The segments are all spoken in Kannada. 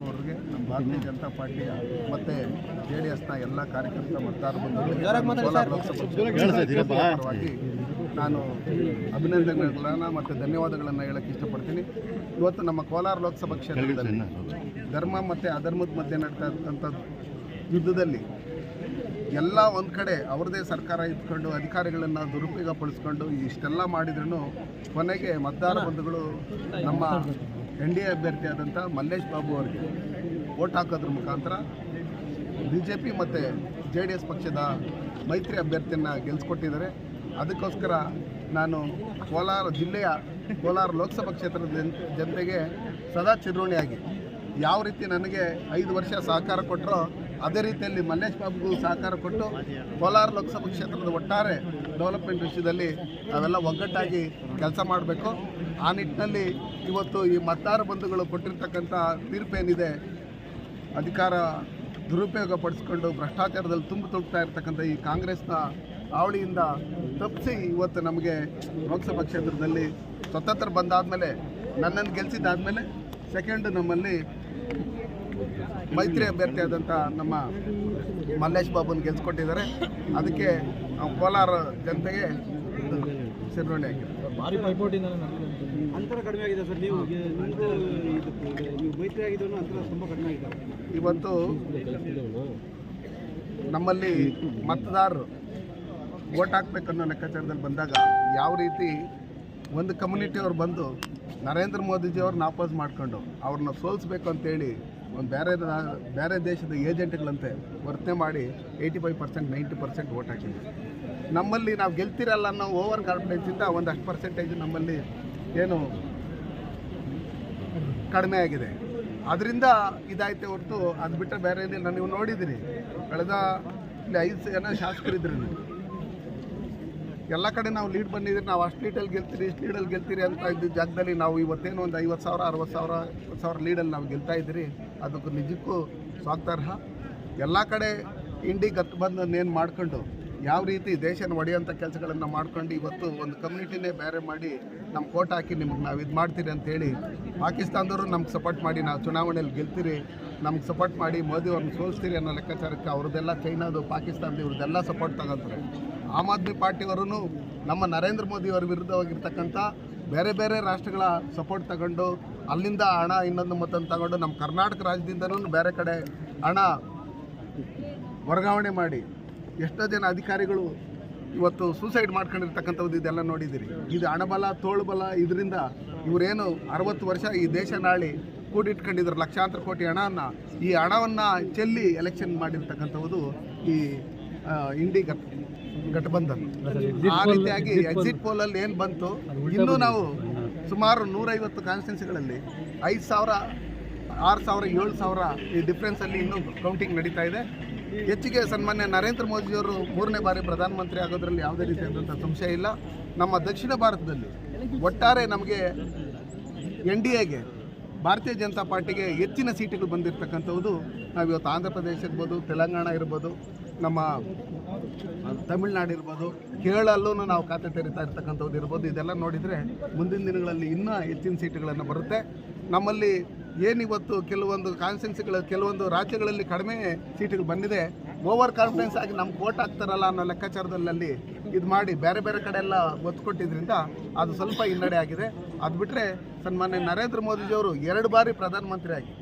ಅವ್ರಿಗೆ ನಮ್ಮ ಭಾರತೀಯ ಜನತಾ ಪಾರ್ಟಿ ಮತ್ತೆ ಜೆ ಡಿ ಎಸ್ನ ಎಲ್ಲ ಕಾರ್ಯಕರ್ತ ಮತದಾರ ಬಂಧುಗಳಿಗೆ ಪರವಾಗಿ ನಾನು ಅಭಿನಂದನೆಗಳನ್ನ ಮತ್ತು ಧನ್ಯವಾದಗಳನ್ನು ಹೇಳಕ್ಕೆ ಇಷ್ಟಪಡ್ತೀನಿ. ಇವತ್ತು ನಮ್ಮ ಕೋಲಾರ ಲೋಕಸಭಾ ಕ್ಷೇತ್ರದಲ್ಲಿ ಧರ್ಮ ಮತ್ತು ಅಧರ್ಮದ ಮಧ್ಯೆ ನಡೀತಾ ಇರ್ತಕ್ಕಂಥ ಯುದ್ಧದಲ್ಲಿ ಎಲ್ಲ ಒಂದು ಕಡೆ ಅವ್ರದ್ದೇ ಸರ್ಕಾರ ಇಟ್ಕೊಂಡು ಅಧಿಕಾರಿಗಳನ್ನು ದುರುಪಯೋಗ ಪಡಿಸ್ಕೊಂಡು ಇಷ್ಟೆಲ್ಲ ಮಾಡಿದ್ರೂ ಕೊನೆಗೆ ಮತದಾರ ಬಂಧುಗಳು ನಮ್ಮ ಎನ್ ಡಿ ಎ ಅಭ್ಯರ್ಥಿಯಾದಂಥ ಮಲ್ಲೇಶ್ ಬಾಬು ಅವರಿಗೆ ಓಟ್ ಹಾಕೋದ್ರ ಮುಖಾಂತರ ಬಿ ಜೆ ಪಿ ಮತ್ತು ಜೆ ಡಿ ಎಸ್ ಪಕ್ಷದ ಮೈತ್ರಿ ಅಭ್ಯರ್ಥಿಯನ್ನು ಗೆಲ್ಲಿಸ್ಕೊಟ್ಟಿದ್ದಾರೆ ಅದಕ್ಕೋಸ್ಕರ ನಾನು ಕೋಲಾರ ಜಿಲ್ಲೆಯ ಕೋಲಾರ ಲೋಕಸಭಾ ಕ್ಷೇತ್ರದ ಜನ್, ಜನತೆಗೆ ಸದಾ ಚಿರೋಣಿಯಾಗಿ ಯಾವ ರೀತಿ ನನಗೆ ಐದು ವರ್ಷ ಸಹಕಾರ ಕೊಟ್ಟರೋ ಅದೇ ರೀತಿಯಲ್ಲಿ ಮಲ್ಲೇಶ್ ಬಾಬುಗೂ ಸಹಕಾರ ಕೊಟ್ಟು ಕೋಲಾರ ಲೋಕಸಭಾ ಕ್ಷೇತ್ರದ ಒಟ್ಟಾರೆ ಡೆವಲಪ್ಮೆಂಟ್ ವಿಷಯದಲ್ಲಿ ನಾವೆಲ್ಲ ಒಗ್ಗಟ್ಟಾಗಿ ಕೆಲಸ ಮಾಡಬೇಕು. ಆ ನಿಟ್ಟಿನಲ್ಲಿ ಇವತ್ತು ಈ ಮತದಾರ ಬಂಧುಗಳು ಕೊಟ್ಟಿರ್ತಕ್ಕಂಥ ತೀರ್ಪೇನಿದೆ ಅಧಿಕಾರ ದುರುಪಯೋಗ ಪಡಿಸ್ಕೊಂಡು ಭ್ರಷ್ಟಾಚಾರದಲ್ಲಿ ತುಂಬಿ ತುಳುಕ್ತಾ ಇರ್ತಕ್ಕಂಥ ಈ ಕಾಂಗ್ರೆಸ್ನ ಹಾವಳಿಯಿಂದ ತಪ್ಪಿಸಿ ಇವತ್ತು ನಮಗೆ ಲೋಕಸಭಾ ಕ್ಷೇತ್ರದಲ್ಲಿ ಸ್ವತಂತ್ರ ಬಂದಾದಮೇಲೆ ನನ್ನನ್ನು ಗೆಲ್ಲಿಸಿದ್ದಾದಮೇಲೆ ಸೆಕೆಂಡ್ ನಮ್ಮಲ್ಲಿ ಮೈತ್ರಿ ಅಭ್ಯರ್ಥಿಯಾದಂಥ ನಮ್ಮ ಮಲ್ಲೇಶ್ ಬಾಬುನ ಗೆಲ್ಸ್ಕೊಟ್ಟಿದ್ದಾರೆ. ಅದಕ್ಕೆ ನಾವು ಕೋಲಾರ ಜನತೆಗೆ ಸಿರೋಣಿ ಹಾಕಿದ್ದಾರೆ ಭಾರಿ ಪೈಪೋಟಿಯಿಂದ ನಡೆದಿದೆ ಅಂತರ ಕಡಿಮೆ ಆಗಿದೆ ಸರ್. ನೀವು ನೀವು ಮೈತ್ರಿ ಆಗಿದ್ದು ಅಂತರ ತುಂಬ ಕಡಿಮೆ ಆಗಿದೆ. ಇವತ್ತು ನಮ್ಮಲ್ಲಿ ಮತದಾರರು ವೋಟ್ ಹಾಕ್ಬೇಕನ್ನೋ ಲೆಕ್ಕಾಚಾರದಲ್ಲಿ ಬಂದಾಗ ಯಾವ ರೀತಿ ಒಂದು ಕಮ್ಯುನಿಟಿಯವ್ರು ಬಂದು ನರೇಂದ್ರ ಮೋದಿಜಿಯವ್ರನ್ನ ಆಪೋಸ್ ಮಾಡ್ಕೊಂಡು ಅವ್ರನ್ನ ಸೋಲಿಸ್ಬೇಕು ಅಂತೇಳಿ ಒಂದು ಬೇರೆ ಬೇರೆ ದೇಶದ ಏಜೆಂಟ್ಗಳಂತೆ ವರ್ತನೆ ಮಾಡಿ eighty five percent ninety percent vote ಹಾಕಿದ್ವಿ. ನಮ್ಮಲ್ಲಿ ನಾವು ಗೆಲ್ತಿರಲ್ಲ ಅನ್ನೋ ಓವರ್ ಕಾನ್ಫಿಡೆನ್ಸಿಂದ ಒಂದಷ್ಟು ಪರ್ಸೆಂಟೇಜ್ ನಮ್ಮಲ್ಲಿ ಏನು ಕಡಿಮೆ ಆಗಿದೆ. ಅದರಿಂದ ಇದಾಯ್ತೆ ಹೊರತು ಅದು ಬಿಟ್ಟರೆ ಬೇರೆ ಏನಿಲ್ಲ. ನೀವು ನೋಡಿದಿರಿ, ಕಳೆದ ಇಲ್ಲಿ ಐದು ಜನ ಶಾಸಕರಿದ್ರು ಎಲ್ಲ ಕಡೆ ನಾವು ಲೀಡ್ ಬಂದಿದ್ದೀರಿ ನಾವು ಅಷ್ಟು ಲೀಡಲ್ಲಿ ಗೆಲ್ತೀರಿ, ಇಷ್ಟು ಲೀಡಲ್ಲಿ ಗೆಲ್ತೀರಿ ಅಂತ ಇದ್ದ ಜಾಗದಲ್ಲಿ ನಾವು ಇವತ್ತೇನು ಒಂದು ಐವತ್ತು ಸಾವಿರ ಅರವತ್ತು ಸಾವಿರ ಸಾವಿರ ಲೀಡಲ್ಲಿ ನಾವು ಗೆಲ್ತಾ ಇದ್ದೀರಿ. ಅದಕ್ಕೂ ನಿಜಕ್ಕೂ ಸ್ವಾಗತಾರ್ಹ. ಎಲ್ಲ ಕಡೆ ಇಂಡಿ ಗತ್ಬಂಧನೇನು ಮಾಡ್ಕೊಂಡು ಯಾವ ರೀತಿ ದೇಶನ ಒಡೆಯುವಂಥ ಕೆಲಸಗಳನ್ನು ಮಾಡ್ಕೊಂಡು ಇವತ್ತು ಒಂದು ಕಮ್ಯುನಿಟಿನೇ ಬೇರೆ ಮಾಡಿ ನಮ್ಮ ಕೋಟ್ ಹಾಕಿ ನಿಮ್ಗೆ ನಾವು ಇದು ಮಾಡ್ತೀರಿ ಅಂತೇಳಿ ಪಾಕಿಸ್ತಾನದವರು ನಮ್ಗೆ ಸಪೋರ್ಟ್ ಮಾಡಿ ನಾವು ಚುನಾವಣೆಯಲ್ಲಿ ಗೆಲ್ತೀರಿ, ನಮ್ಗೆ ಸಪೋರ್ಟ್ ಮಾಡಿ ಮೋದಿ ಅವ್ರನ್ನ ಸೋಲಿಸ್ತೀರಿ ಅನ್ನೋ ಲೆಕ್ಕಾಚಾರಕ್ಕೆ ಅವ್ರದ್ದೆಲ್ಲ ಚೈನಾದು, ಪಾಕಿಸ್ತಾನದ ಇವ್ರದ್ದೆಲ್ಲ ಸಪೋರ್ಟ್ ತಗೊಂತಾರೆ. ಆಮ್ ಆದ್ಮಿ ಪಾರ್ಟಿಯವರು ನಮ್ಮ ನರೇಂದ್ರ ಮೋದಿ ವಿರುದ್ಧವಾಗಿರ್ತಕ್ಕಂಥ ಬೇರೆ ಬೇರೆ ರಾಷ್ಟ್ರಗಳ ಸಪೋರ್ಟ್ ತಗೊಂಡು ಅಲ್ಲಿಂದ ಹಣ ಇನ್ನೊಂದು ಮತ್ತೊಂದು ತಗೊಂಡು ನಮ್ಮ ಕರ್ನಾಟಕ ರಾಜ್ಯದಿಂದನೂ ಬೇರೆ ಕಡೆ ಹಣ ವರ್ಗಾವಣೆ ಮಾಡಿ ಎಷ್ಟೋ ಜನ ಅಧಿಕಾರಿಗಳು ಇವತ್ತು ಸೂಸೈಡ್ ಮಾಡ್ಕೊಂಡಿರ್ತಕ್ಕಂಥದ್ದು ಇದೆಲ್ಲ ನೋಡಿದ್ದೀರಿ. ಇದು ಹಣಬಲ, ತೋಳುಬಲ, ಇದರಿಂದ ಇವರೇನು ಅರವತ್ತು ವರ್ಷ ಈ ದೇಶ ನಾಳಿ ಕೂಡಿಟ್ಕೊಂಡಿದ್ರು, ಲಕ್ಷಾಂತರ ಕೋಟಿ ಹಣವನ್ನು ಈ ಹಣವನ್ನು ಚೆಲ್ಲಿ ಎಲೆಕ್ಷನ್ ಮಾಡಿರ್ತಕ್ಕಂಥದ್ದು ಈ ಇಂಡಿ ಗಠಬಂಧನ್ ಆ ರೀತಿಯಾಗಿ ಎಕ್ಸಿಟ್ ಪೋಲಲ್ಲಿ ಏನು ಬಂತು? ಇನ್ನೂ ನಾವು ಸುಮಾರು ನೂರೈವತ್ತು ಕಾನ್ಸ್ಟಿಟ್ಯೂನ್ಸಿಗಳಲ್ಲಿ ಐದು ಸಾವಿರ ಆರು ಸಾವಿರ ಏಳು ಸಾವಿರ ಈ ಡಿಫ್ರೆನ್ಸಲ್ಲಿ ಇನ್ನೂ ಕೌಂಟಿಂಗ್ ನಡೀತಾ ಇದೆ. ಹೆಚ್ಚಿಗೆ ಸನ್ಮಾನ್ಯ ನರೇಂದ್ರ ಮೋದಿಯವರು ಮೂರನೇ ಬಾರಿ ಪ್ರಧಾನಮಂತ್ರಿ ಆಗೋದ್ರಲ್ಲಿ ಯಾವುದೇ ರೀತಿಯಾದಂಥ ಸಂಶಯ ಇಲ್ಲ. ನಮ್ಮ ದಕ್ಷಿಣ ಭಾರತದಲ್ಲಿ ಒಟ್ಟಾರೆ ನಮಗೆ ಎನ್ ಡಿ ಎಗೆ ಭಾರತೀಯ ಜನತಾ ಪಾರ್ಟಿಗೆ ಹೆಚ್ಚಿನ ಸೀಟುಗಳು ಬಂದಿರತಕ್ಕಂಥದ್ದು ನಾವು ಇವತ್ತು ಆಂಧ್ರ ಪ್ರದೇಶ ಇರ್ಬೋದು ತೆಲಂಗಾಣ ಇರ್ಬೋದು. ನಮ್ಮ ತಮಿಳ್ನಾಡು ಇರ್ಬೋದು ಕೇರಳಲ್ಲೂ ನಾವು ಖಾತೆ ತೆರಿತಾ ಇರ್ತಕ್ಕಂಥದ್ದು ಇರ್ಬೋದು. ಇದೆಲ್ಲ ನೋಡಿದರೆ ಮುಂದಿನ ದಿನಗಳಲ್ಲಿ ಇನ್ನೂ ಹೆಚ್ಚಿನ ಸೀಟುಗಳನ್ನು ಬರುತ್ತೆ. ನಮ್ಮಲ್ಲಿ ಏನಿವತ್ತು ಕೆಲವೊಂದು ಕಾನ್ಸ್ಟೆನ್ಸಿಗಳು ಕೆಲವೊಂದು ರಾಜ್ಯಗಳಲ್ಲಿ ಕಡಿಮೆ ಸೀಟುಗಳು ಬಂದಿದೆ. ಓವರ್ ಕಾನ್ಫಿಡೆನ್ಸ್ ಆಗಿ ನಮ್ಗೆ ಓಟ್ ಹಾಕ್ತಾರಲ್ಲ ಅನ್ನೋ ಲೆಕ್ಕಾಚಾರದಲ್ಲಿ ಇದು ಮಾಡಿ ಬೇರೆ ಬೇರೆ ಕಡೆ ಎಲ್ಲ ಒತ್ತು ಕೊಟ್ಟಿದ್ರಿಂದ ಅದು ಸ್ವಲ್ಪ ಹಿನ್ನಡೆ ಆಗಿದೆ. ಅದು ಬಿಟ್ಟರೆ ಸನ್ಮಾನ್ಯ ನರೇಂದ್ರ ಮೋದಿಜಿಯವರು ಎರಡು ಬಾರಿ ಪ್ರಧಾನಮಂತ್ರಿ ಆಗಿ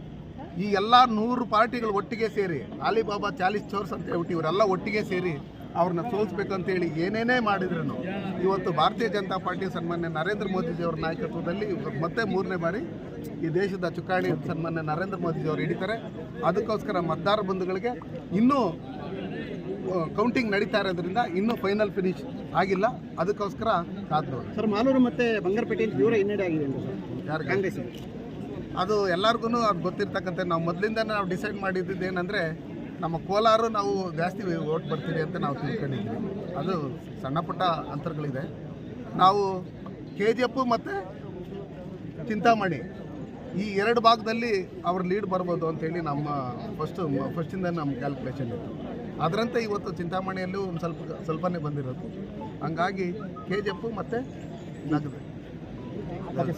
ಈ ಎಲ್ಲ ನೂರು ಪಾರ್ಟಿಗಳು ಒಟ್ಟಿಗೆ ಸೇರಿ ಅಲಿಬಾಬಾ ಚಾಲಿಸ್ ಚೋರ್ಸ್ ಅಂತ ಹೇಳ್ಬಿಟ್ಟು ಇವರೆಲ್ಲ ಒಟ್ಟಿಗೆ ಸೇರಿ ಅವ್ರನ್ನ ಸೋಲಿಸ್ಬೇಕಂತೇಳಿ ಏನೇನೇ ಮಾಡಿದ್ರು ಇವತ್ತು ಭಾರತೀಯ ಜನತಾ ಪಾರ್ಟಿ ಸನ್ಮಾನ್ಯ ನರೇಂದ್ರ ಮೋದಿಜಿಯವರ ನಾಯಕತ್ವದಲ್ಲಿ ಮತ್ತೆ ಮೂರನೇ ಬಾರಿ ಈ ದೇಶದ ಚುಕ್ಕಾಣಿ ಸನ್ಮಾನ್ಯ ನರೇಂದ್ರ ಮೋದಿಜಿಯವರು ಹಿಡಿತಾರೆ. ಅದಕ್ಕೋಸ್ಕರ ಮತದಾರ ಬಂಧುಗಳಿಗೆ ಇನ್ನೂ ಕೌಂಟಿಂಗ್ ನಡೀತಾ ಇರೋದ್ರಿಂದ ಇನ್ನೂ ಫೈನಲ್ ಫಿನಿಶ್ ಆಗಿಲ್ಲ. ಅದಕ್ಕೋಸ್ಕರ ಕಾದು ಸರ್ ಮಾಲೂರು ಮತ್ತೆ ಬಂಗಾರಪೇಟೆಯಲ್ಲಿ ತೀವ್ರ ಹಿನ್ನಡೆ ಆಗಿದೆ ಸರ್. ಯಾರು ಕಾಂಗ್ರೆಸ್ ಅದು ಎಲ್ಲರಿಗೂ ಅದು ಗೊತ್ತಿರ್ತಕ್ಕಂಥ ನಾವು ಮೊದಲಿಂದ ನಾವು ಡಿಸೈಡ್ ಮಾಡಿದ್ದು ಏನಂದರೆ, ನಮ್ಮ ಕೋಲಾರ ನಾವು ಜಾಸ್ತಿ ಓಟ್ ಬರ್ತೀವಿ ಅಂತ ನಾವು ತಿಳ್ಕೊಂಡಿದ್ವಿ ಅದು ಸಣ್ಣ ಪುಟ್ಟ ಅಂತರಗಳಿದೆ. ನಾವು ಕೆ ಜಿ ಎಫ್ ಮತ್ತು ಚಿಂತಾಮಣಿ ಈ ಎರಡು ಭಾಗದಲ್ಲಿ ಅವ್ರ ಲೀಡ್ ಬರ್ಬೋದು ಅಂತೇಳಿ ನಮ್ಮ ಫಸ್ಟು ಫಸ್ಟಿಂದ ನಮ್ಮ ಕ್ಯಾಲ್ಕುಲೇಷನ್ ಇತ್ತು. ಅದರಂತೆ ಇವತ್ತು ಚಿಂತಾಮಣಿಯಲ್ಲೂ ಒಂದು ಸ್ವಲ್ಪ, ಸ್ವಲ್ಪನೇ ಬಂದಿರೋದು. ಹಂಗಾಗಿ ಕೆ ಜಿ ಎಫ್ ಮತ್ತು ನಗದು.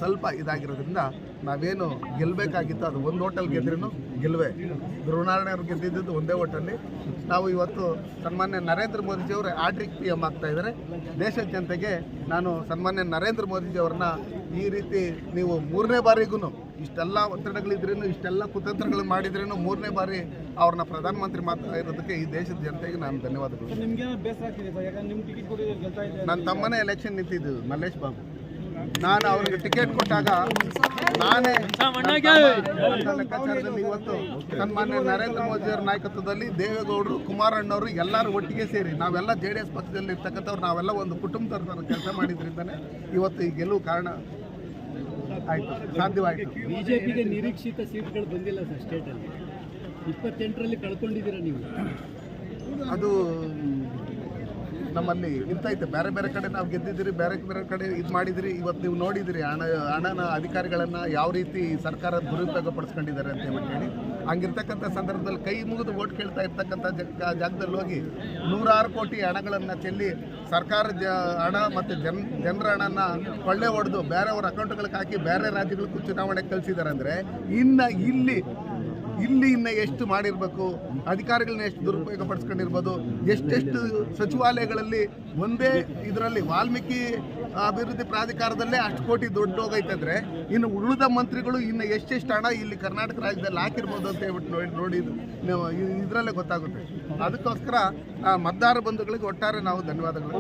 ಸ್ವಲ್ಪ ಇದಾಗಿರೋದ್ರಿಂದ ನಾವೇನು ಗೆಲ್ಲಬೇಕಾಗಿತ್ತು ಅದು ಒಂದು ಹೋಟೆಲ್ ಗೆದ್ರೂ ಗೆಲ್ಲವೆ ಧ್ರುವನಾರಾಯಣ ಅವರು ಗೆದ್ದಿದ್ದು ಒಂದೇ ಹೋಟೆಲ್ಲಿ. ನಾವು ಇವತ್ತು ಸನ್ಮಾನ್ಯ ನರೇಂದ್ರ ಮೋದಿಜಿಯವರು ಆಡ್ರಿಕ್ ಪಿ ಎಂ ಆಗ್ತಾ ಇದ್ದಾರೆ. ದೇಶದ ಜನತೆಗೆ ನಾನು ಸನ್ಮಾನ್ಯ ನರೇಂದ್ರ ಮೋದಿಜಿಯವ್ರನ್ನ ಈ ರೀತಿ ನೀವು ಮೂರನೇ ಬಾರಿಗೂ ಇಷ್ಟೆಲ್ಲ ಒತ್ತಡಗಳಿದ್ರೂ ಇಷ್ಟೆಲ್ಲ ಕುತಂತ್ರಗಳು ಮಾಡಿದ್ರೂ ಮೂರನೇ ಬಾರಿ ಅವ್ರನ್ನ ಪ್ರಧಾನಮಂತ್ರಿ ಮಾತ್ರ ಇರೋದಕ್ಕೆ ಈ ದೇಶದ ಜನತೆಗೆ ನಾನು ಧನ್ಯವಾದಗಳು. ನನ್ನ ತಮ್ಮನೇ ಎಲೆಕ್ಷನ್ ನಿಂತಿದ್ದು ಮಲ್ಲೇಶ್ ಬಾಬು. ನಾನು ಅವ್ರಿಗೆ ಟಿಕೆಟ್ ಕೊಟ್ಟಾಗ ನಾನೇ ಲೆಕ್ಕಾಚಾರದಲ್ಲಿ ಇವತ್ತು ಸನ್ಮಾನ್ಯ ನರೇಂದ್ರ ಮೋದಿಯವರ ನಾಯಕತ್ವದಲ್ಲಿ ದೇವೇಗೌಡರು ಕುಮಾರಣ್ಣವರು ಎಲ್ಲರೂ ಒಟ್ಟಿಗೆ ಸೇರಿ ನಾವೆಲ್ಲ ಜೆ ಡಿ ಎಸ್ ಪಕ್ಷದಲ್ಲಿ ಇರ್ತಕ್ಕಂಥವ್ರು ನಾವೆಲ್ಲ ಒಂದು ಕುಟುಂಬದ ಥರ ಕೆಲಸ ಮಾಡಿದ್ರಿಂದನೇ ಇವತ್ತು ಈ ಗೆಲುವು ಕಾರಣ ಆಯಿತು ಸಾಧ್ಯವಾಯಿತು. ಬಿಜೆಪಿಗೆ ನಿರೀಕ್ಷಿತ ಸೀಟ್ಗಳು ಬಂದಿಲ್ಲ ಸರ್ ಸ್ಟೇಟಲ್ಲಿ ಇಪ್ಪತ್ತೆಂಟರಲ್ಲಿ ಕಳ್ಕೊಂಡಿದ್ದೀರಾ ನೀವು? ಅದು ನಮ್ಮಲ್ಲಿ ಇರ್ತೈತೆ ಬೇರೆ ಬೇರೆ ಕಡೆ ನಾವು ಗೆದ್ದಿದ್ದೀರಿ, ಬೇರೆ ಬೇರೆ ಕಡೆ ಇದು ಮಾಡಿದಿರಿ ಇವತ್ತು ನೀವು ನೋಡಿದಿರಿ ಹಣ, ಹಣನ ಅಧಿಕಾರಿಗಳನ್ನು ಯಾವ ರೀತಿ ಸರ್ಕಾರ ದುರುಪಯೋಗ ಪಡಿಸ್ಕೊಂಡಿದ್ದಾರೆ ಅಂತ ಹೇಳಿ ಹೇಳಿ. ಹಂಗಿರ್ತಕ್ಕಂಥ ಸಂದರ್ಭದಲ್ಲಿ ಕೈ ಮುಗಿದು ಓಟ್ ಕೇಳ್ತಾ ಇರ್ತಕ್ಕಂಥ ಜಗ, ಜಾಗದಲ್ಲಿ ಹೋಗಿ ನೂರಾರು ಕೋಟಿ ಹಣಗಳನ್ನು ಚೆಲ್ಲಿ ಸರ್ಕಾರ ಜ, ಹಣ ಮತ್ತು ಜನ, ಜನರ ಹಣನ ಕೊಳ್ಳೆ ಹೊಡೆದು ಬೇರೆಯವ್ರ ಅಕೌಂಟ್ಗಳಿಗೆ ಹಾಕಿ ಬೇರೆ ರಾಜ್ಯಗಳಿಗೂ ಚುನಾವಣೆ ಕಳಿಸಿದ್ದಾರೆ ಅಂದರೆ ಇನ್ನು ಇಲ್ಲಿ ಇಲ್ಲಿ ಇನ್ನು ಎಷ್ಟು ಮಾಡಿರಬೇಕು ಅಧಿಕಾರಿಗಳನ್ನ ಎಷ್ಟು ದುರುಪಯೋಗ ಪಡಿಸ್ಕೊಂಡಿರ್ಬೋದು ಎಷ್ಟೆಷ್ಟು ಸಚಿವಾಲಯಗಳಲ್ಲಿ ಒಂದೇ ಇದರಲ್ಲಿ ವಾಲ್ಮೀಕಿ ಅಭಿವೃದ್ಧಿ ಪ್ರಾಧಿಕಾರದಲ್ಲೇ ಅಷ್ಟು ಕೋಟಿ ದುಡ್ಡು ಹೋಗೈತಂದ್ರೆ ಇನ್ನು ಉಳಿದ ಮಂತ್ರಿಗಳು ಇನ್ನು ಎಷ್ಟೆಷ್ಟು ಹಣ ಇಲ್ಲಿ ಕರ್ನಾಟಕ ರಾಜ್ಯದಲ್ಲಿ ಹಾಕಿರ್ಬೋದು ಅಂತ ಹೇಳ್ಬಿಟ್ಟು ನೋಡಿ ಇದರಲ್ಲೇ ಗೊತ್ತಾಗುತ್ತೆ. ಅದಕ್ಕೋಸ್ಕರ ಆ, ಮತದಾರ ಬಂಧುಗಳಿಗೆ ಒಟ್ಟಾರೆ ನಾವು ಧನ್ಯವಾದಗಳು.